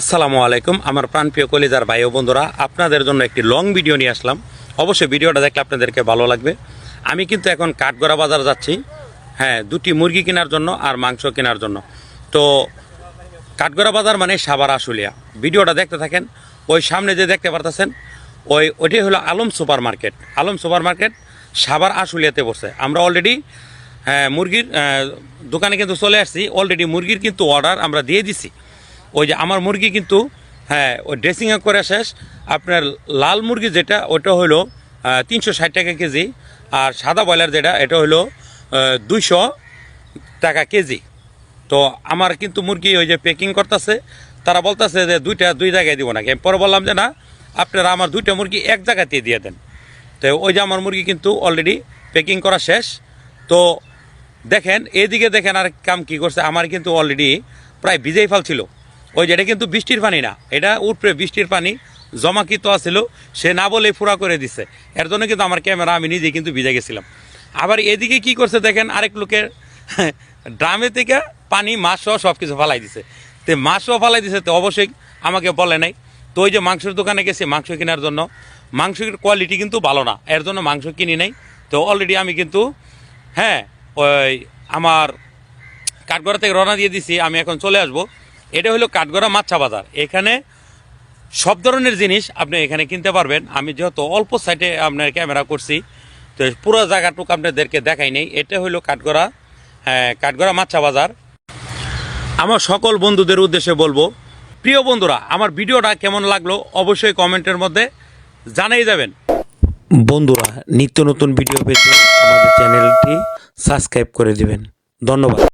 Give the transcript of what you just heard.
আসসালামু আলাইকুম, আমার প্রাণপ্রিয় কলিজার ভাই ও বন্ধুরা, আপনাদের জন্য একটি লং ভিডিও নিয়ে আসলাম। অবশ্যই ভিডিওটা দেখলে আপনাদেরকে ভালো লাগবে। আমি কিন্তু এখন কাঠগড়া বাজার যাচ্ছি। হ্যাঁ দুটি মুরগি কেনার জন্য আর মাংস কেনার জন্য। তো কাঠগড়া বাজার মানে সাবার আশুলিয়া। ভিডিওটা দেখতে থাকেন, ওই সামনে যে দেখতে পারতেছেন, ওই ওইটাই হলো Alam super market Alam super market Savar আশুলিয়াতে বসে। আমরা অলরেডি হ্যাঁ মুরগির দোকানে কিন্তু চলে আসছি। অলরেডি মুরগির কিন্তু অর্ডার আমরা দিয়ে দিছি। ওই যে আমার মুরগি কিন্তু হ্যাঁ ওই ড্রেসিং করা শেষ। আপনার লাল মুরগি যেটা, ওটা হলো তিনশো ষাট টাকা কেজি। আর সাদা ব্রয়লার যেটা, এটা হলো দুইশো টাকা কেজি। তো আমার কিন্তু মুরগি ওই যে প্যাকিং করতেছে, তারা বলতেছে যে দুইটা দুই জায়গায় দিব নাকি। আমি পরে বললাম যে না, আপনারা আমার দুইটা মুরগি এক জায়গাতে দিয়ে দেন। তো ওই যে আমার মুরগি কিন্তু অলরেডি প্যাকিং করা শেষ। তো দেখেন, এদিকে দেখেন আর কাম কি করছে। আমার কিন্তু অলরেডি প্রায় ভিজেই ফেলছিল। ওই যে এটা কিন্তু বৃষ্টির পানি না, এটা উপরে বৃষ্টির পানি জমাকৃত আছিল, সে না বলে ফুরা করে দিছে। এর জন্য কিন্তু আমার ক্যামেরা, আমি নিজে কিন্তু ভিজে গেছিলাম। আবার এদিকে কি করছে দেখেন, আরেক লোকের ড্রামে থেকে পানি, মাছ সহ সব কিছু ফালাই দিছে। তো মাছ সহ ফালাই দিছে তো অবশ্যই আমাকে বলে নাই। তো ওই যে মাংসের দোকানে গেছি, মাংস কেনার জন্য। মাংসের কোয়ালিটি কিন্তু ভালো না, এর জন্য মাংস কিনি নাই। তো অলরেডি আমি কিন্তু হ্যাঁ ওই আমার কাঠগড়া থেকে রওনা দিয়ে দিছি, আমি এখন চলে আসব। এটা হলো কাঠগড়া মাছা বাজার। এখানে সব ধরনের জিনিস আপনি এখানে কিনতে পারবেন। আমি যেহেতু অল্প সাইডে আপনার ক্যামেরা করছি, তো পুরো জায়গাটুকু আপনাদেরকে দেখাই নেই। এটা হলো কাঠগড়া হ্যাঁ কাঠগড়া মাছা বাজার। আমার সকল বন্ধুদের উদ্দেশ্যে বলব, প্রিয় বন্ধুরা, আমার ভিডিওটা কেমন লাগল অবশ্যই কমেন্টের মধ্যে জানাই যাবেন। বন্ধুরা, নিত্য নতুন ভিডিও পেতে আমাদের চ্যানেলটি সাবস্ক্রাইব করে দিবেন। ধন্যবাদ।